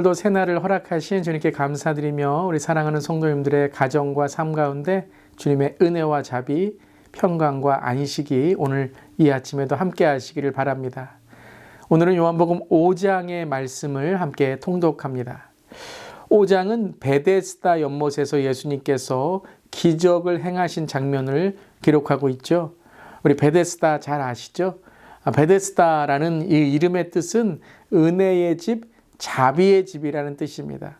오늘도 새날을 허락하신 주님께 감사드리며 우리 사랑하는 성도님들의 가정과 삶 가운데 주님의 은혜와 자비, 평강과 안식이 오늘 이 아침에도 함께 하시기를 바랍니다. 오늘은 요한복음 5장의 말씀을 함께 통독합니다. 5장은 베데스다 연못에서 예수님께서 기적을 행하신 장면을 기록하고 있죠. 우리 베데스다 잘 아시죠? 아, 베데스다라는 이 이름의 뜻은 은혜의 집, 자비의 집이라는 뜻입니다.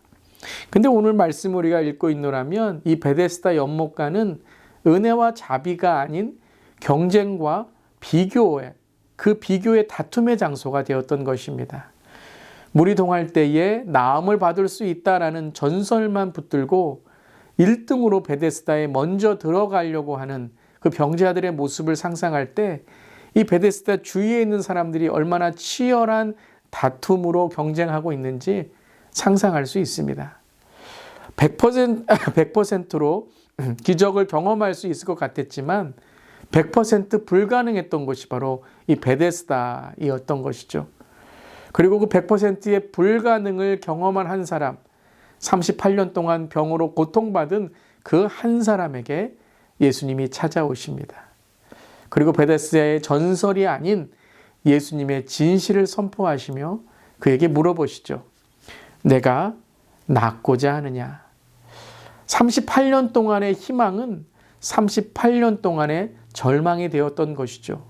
근데 오늘 말씀 우리가 읽고 있노라면 이 베데스다 연못가는 은혜와 자비가 아닌 경쟁과 비교의 그 비교의 다툼의 장소가 되었던 것입니다. 물이 동할 때에 나음을 받을 수 있다라는 전설만 붙들고 1등으로 베데스다에 먼저 들어가려고 하는 그 병자들의 모습을 상상할 때 이 베데스다 주위에 있는 사람들이 얼마나 치열한 다툼으로 경쟁하고 있는지 상상할 수 있습니다. 100%, 100%로 기적을 경험할 수 있을 것 같았지만 100% 불가능했던 것이 바로 이 베데스다이었던 것이죠. 그리고 그 100%의 불가능을 경험한 한 사람, 38년 동안 병으로 고통받은 그 한 사람에게 예수님이 찾아오십니다. 그리고 베데스다의 전설이 아닌 예수님의 진실을 선포하시며 그에게 물어보시죠. 내가 낫고자 하느냐? 38년 동안의 희망은 38년 동안의 절망이 되었던 것이죠.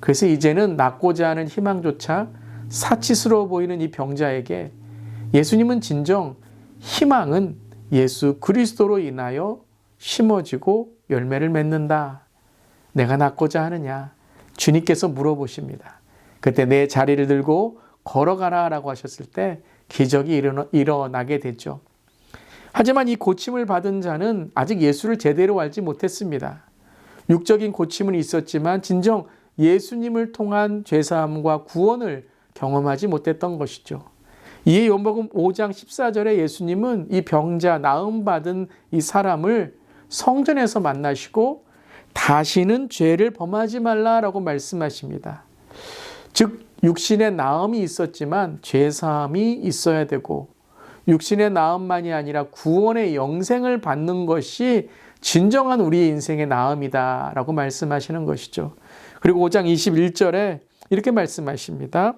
그래서 이제는 낫고자 하는 희망조차 사치스러워 보이는 이 병자에게 예수님은 진정 희망은 예수 그리스도로 인하여 심어지고 열매를 맺는다. 내가 낫고자 하느냐? 주님께서 물어보십니다. 그때 내 자리를 들고 걸어가라 라고 하셨을 때 기적이 일어나게 되죠. 하지만 이 고침을 받은 자는 아직 예수를 제대로 알지 못했습니다. 육적인 고침은 있었지만 진정 예수님을 통한 죄사함과 구원을 경험하지 못했던 것이죠. 이에 요복음 5장 14절에 예수님은 이 병자 나음 받은 이 사람을 성전에서 만나시고 다시는 죄를 범하지 말라라고 말씀하십니다. 즉 육신의 나음이 있었지만 죄 사함이 있어야 되고 육신의 나음만이 아니라 구원의 영생을 받는 것이 진정한 우리의 인생의 나음이다라고 말씀하시는 것이죠. 그리고 5장 21절에 이렇게 말씀하십니다.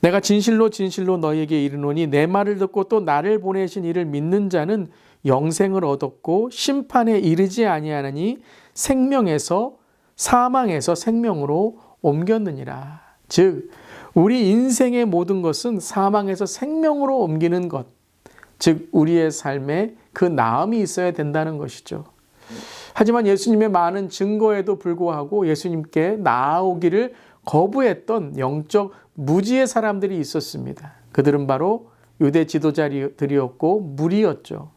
내가 진실로 진실로 너에게 이르노니 내 말을 듣고 또 나를 보내신 이를 믿는 자는 영생을 얻었고 심판에 이르지 아니하느니 생명에서 사망에서 생명으로 옮겼느니라. 즉 우리 인생의 모든 것은 사망에서 생명으로 옮기는 것. 즉 우리의 삶에 그 나음이 있어야 된다는 것이죠. 하지만 예수님의 많은 증거에도 불구하고 예수님께 나아오기를 거부했던 영적 무지의 사람들이 있었습니다. 그들은 바로 유대 지도자들이었고 무리였죠.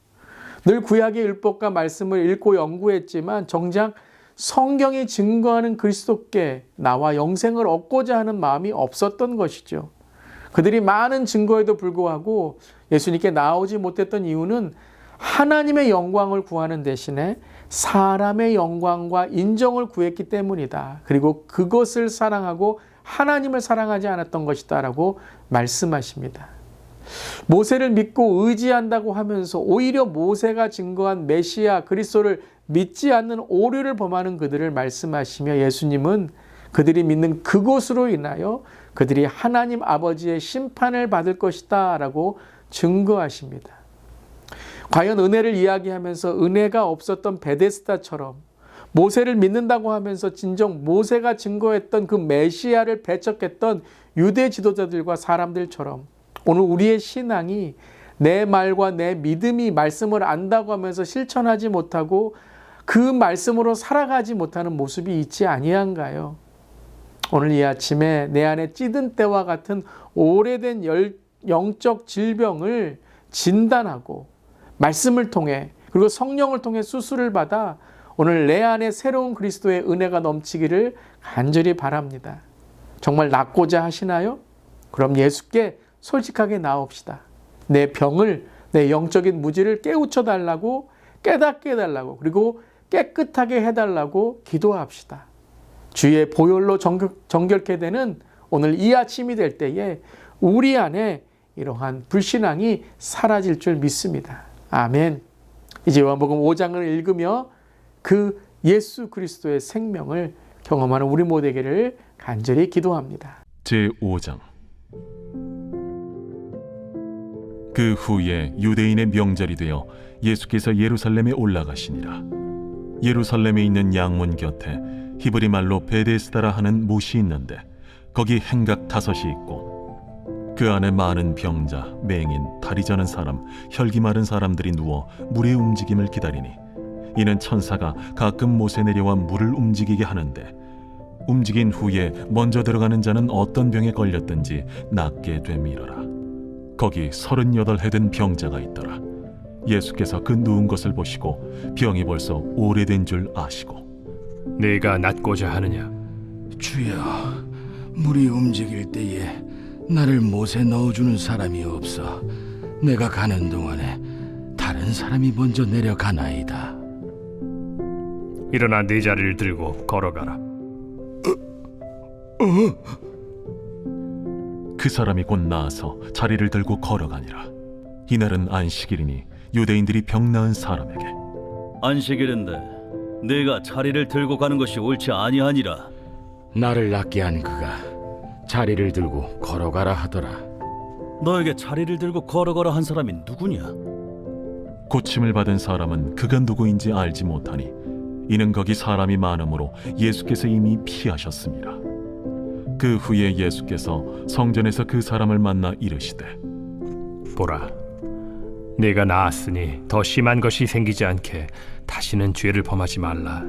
늘 구약의 율법과 말씀을 읽고 연구했지만 정작 성경이 증거하는 그리스도께 나와 영생을 얻고자 하는 마음이 없었던 것이죠. 그들이 많은 증거에도 불구하고 예수님께 나오지 못했던 이유는 하나님의 영광을 구하는 대신에 사람의 영광과 인정을 구했기 때문이다. 그리고 그것을 사랑하고 하나님을 사랑하지 않았던 것이다라고 말씀하십니다. 모세를 믿고 의지한다고 하면서 오히려 모세가 증거한 메시아 그리스도를 믿지 않는 오류를 범하는 그들을 말씀하시며 예수님은 그들이 믿는 그곳으로 인하여 그들이 하나님 아버지의 심판을 받을 것이다 라고 증거하십니다. 과연 은혜를 이야기하면서 은혜가 없었던 베데스다처럼 모세를 믿는다고 하면서 진정 모세가 증거했던 그 메시아를 배척했던 유대 지도자들과 사람들처럼 오늘 우리의 신앙이 내 말과 내 믿음이 말씀을 안다고 하면서 실천하지 못하고 그 말씀으로 살아가지 못하는 모습이 있지 아니한가요? 오늘 이 아침에 내 안에 찌든 때와 같은 오래된 열, 영적 질병을 진단하고 말씀을 통해 그리고 성령을 통해 수술을 받아 오늘 내 안에 새로운 그리스도의 은혜가 넘치기를 간절히 바랍니다. 정말 낫고자 하시나요? 그럼 예수께 솔직하게 나옵시다. 내 병을, 내 영적인 무지를 깨우쳐 달라고, 깨닫게 해달라고, 그리고 깨끗하게 해달라고 기도합시다. 주의 보혈로 정결, 정결케 되는 오늘 이 아침이 될 때에 우리 안에 이러한 불신앙이 사라질 줄 믿습니다. 아멘. 이제 요한복음 5장을 읽으며 그 예수 그리스도의 생명을 경험하는 우리 모두에게를 간절히 기도합니다. 제 5장 그 후에 유대인의 명절이 되어 예수께서 예루살렘에 올라가시니라 예루살렘에 있는 양문 곁에 히브리 말로 베데스다라 하는 못이 있는데 거기 행각 다섯이 있고 그 안에 많은 병자, 맹인, 다리 저는 사람, 혈기 마른 사람들이 누워 물의 움직임을 기다리니 이는 천사가 가끔 못에 내려와 물을 움직이게 하는데 움직인 후에 먼저 들어가는 자는 어떤 병에 걸렸든지 낫게 됨이러라. 거기 서른여덟 해된 병자가 있더라. 예수께서 그 누운 것을 보시고 병이 벌써 오래된 줄 아시고 네가 낫고자 하느냐? 주여, 물이 움직일 때에 나를 못에 넣어주는 사람이 없어. 내가 가는 동안에 다른 사람이 먼저 내려가나이다. 일어나 네 자리를 들고 걸어가라. 그 사람이 곧 나아서 자리를 들고 걸어가니라. 이날은 안식일이니 유대인들이 병 나은 사람에게 안식일인데 내가 자리를 들고 가는 것이 옳지 아니하니라 나를 낫게 한 그가 자리를 들고 걸어가라 하더라. 너에게 자리를 들고 걸어가라 한 사람이 누구냐 고침을 받은 사람은 그가 누구인지 알지 못하니 이는 거기 사람이 많으므로 예수께서 이미 피하셨습니다. 그 후에 예수께서 성전에서 그 사람을 만나 이르시되 보라, 네가 나았으니 더 심한 것이 생기지 않게 다시는 죄를 범하지 말라.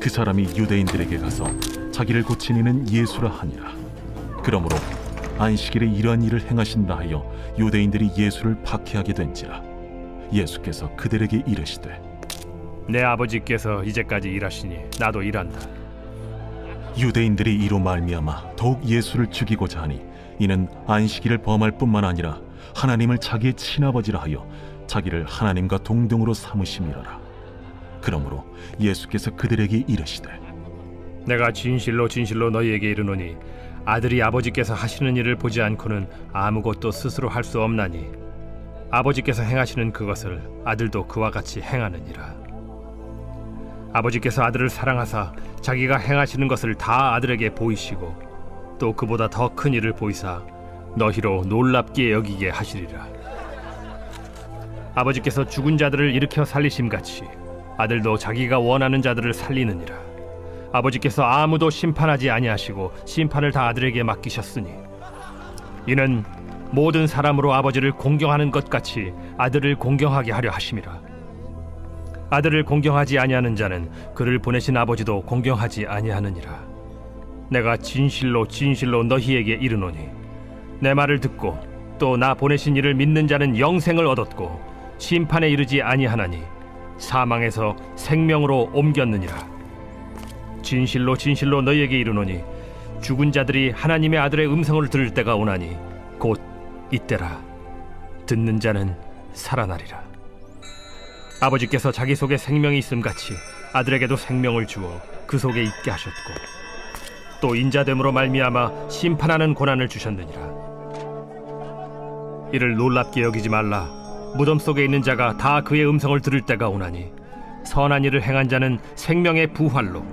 그 사람이 유대인들에게 가서 자기를 고친 이는 예수라 하니라. 그러므로 안식일에 이러한 일을 행하신다 하여 유대인들이 예수를 박해하게 된지라. 예수께서 그들에게 이르시되 내 아버지께서 이제까지 일하시니 나도 일한다. 유대인들이 이로 말미암아 더욱 예수를 죽이고자 하니 이는 안식일을 범할 뿐만 아니라 하나님을 자기의 친아버지라 하여 자기를 하나님과 동등으로 삼으심이라라. 그러므로 예수께서 그들에게 이르시되 내가 진실로 진실로 너희에게 이르노니 아들이 아버지께서 하시는 일을 보지 않고는 아무것도 스스로 할 수 없나니 아버지께서 행하시는 그것을 아들도 그와 같이 행하느니라. 아버지께서 아들을 사랑하사 자기가 행하시는 것을 다 아들에게 보이시고 또 그보다 더 큰 일을 보이사 너희로 놀랍게 여기게 하시리라. 아버지께서 죽은 자들을 일으켜 살리심 같이 아들도 자기가 원하는 자들을 살리느니라. 아버지께서 아무도 심판하지 아니하시고 심판을 다 아들에게 맡기셨으니 이는 모든 사람으로 아버지를 공경하는 것 같이 아들을 공경하게 하려 하심이라. 아들을 공경하지 아니하는 자는 그를 보내신 아버지도 공경하지 아니하느니라. 내가 진실로 진실로 너희에게 이르노니 내 말을 듣고 또 나 보내신 이를 믿는 자는 영생을 얻었고 심판에 이르지 아니하나니 사망에서 생명으로 옮겼느니라. 진실로 진실로 너희에게 이르노니 죽은 자들이 하나님의 아들의 음성을 들을 때가 오나니 곧 이때라. 듣는 자는 살아나리라. 아버지께서 자기 속에 생명이 있음 같이 아들에게도 생명을 주어 그 속에 있게 하셨고 또 인자됨으로 말미암아 심판하는 고난을 주셨느니라 이를 놀랍게 여기지 말라. 무덤 속에 있는 자가 다 그의 음성을 들을 때가 오나니 선한 일을 행한 자는 생명의 부활로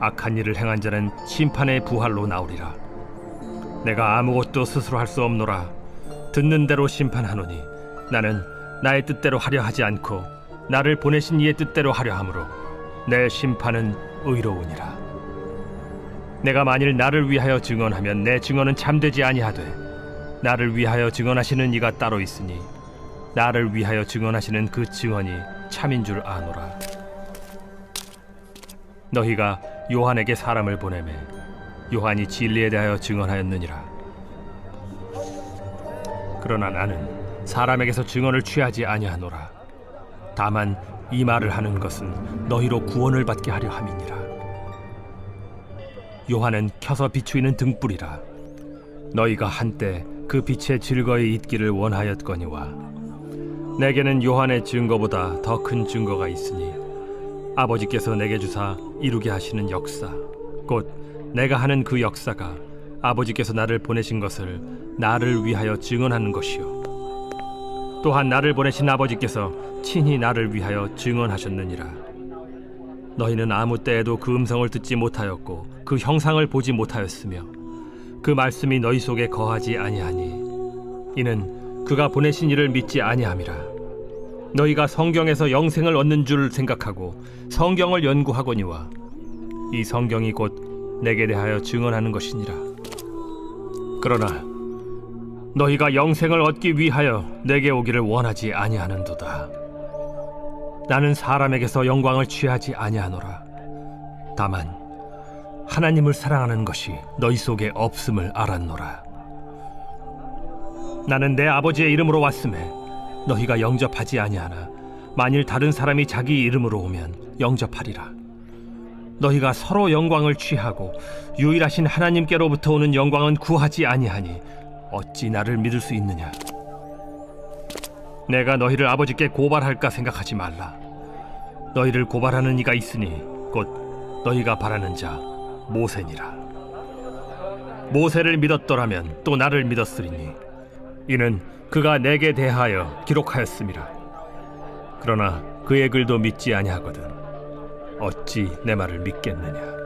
악한 일을 행한 자는 심판의 부활로 나오리라. 내가 아무것도 스스로 할 수 없노라. 듣는 대로 심판하노니 나는 나의 뜻대로 하려 하지 않고 나를 보내신 이의 뜻대로 하려 함으로 내 심판은 의로우니라. 내가 만일 나를 위하여 증언하면 내 증언은 참되지 아니하되 나를 위하여 증언하시는 이가 따로 있으니 나를 위하여 증언하시는 그 증언이 참인 줄 아노라. 너희가 요한에게 사람을 보내매 요한이 진리에 대하여 증언하였느니라. 그러나 나는 사람에게서 증언을 취하지 아니하노라. 다만 이 말을 하는 것은 너희로 구원을 받게 하려 함이니라. 요한은 켜서 비추이는 등불이라. 너희가 한때 그 빛에 즐거이 있기를 원하였거니와 내게는 요한의 증거보다 더 큰 증거가 있으니 아버지께서 내게 주사 이루게 하시는 역사 곧 내가 하는 그 역사가 아버지께서 나를 보내신 것을 나를 위하여 증언하는 것이요. 또한 나를 보내신 아버지께서 친히 나를 위하여 증언하셨느니라. 너희는 아무 때에도 그 음성을 듣지 못하였고 그 형상을 보지 못하였으며 그 말씀이 너희 속에 거하지 아니하니 이는 그가 보내신 이를 믿지 아니함이라. 너희가 성경에서 영생을 얻는 줄 생각하고 성경을 연구하거니와 이 성경이 곧 내게 대하여 증언하는 것이니라. 그러나 너희가 영생을 얻기 위하여 내게 오기를 원하지 아니하는도다. 나는 사람에게서 영광을 취하지 아니하노라. 다만 하나님을 사랑하는 것이 너희 속에 없음을 알았노라. 나는 내 아버지의 이름으로 왔음에 너희가 영접하지 아니하나 만일 다른 사람이 자기 이름으로 오면 영접하리라. 너희가 서로 영광을 취하고 유일하신 하나님께로부터 오는 영광은 구하지 아니하니 어찌 나를 믿을 수 있느냐? 내가 너희를 아버지께 고발할까 생각하지 말라. 너희를 고발하는 이가 있으니 곧 너희가 바라는 자 모세니라. 모세를 믿었더라면 또 나를 믿었으리니 이는 그가 내게 대하여 기록하였음이라 그러나 그의 글도 믿지 아니하거든 어찌 내 말을 믿겠느냐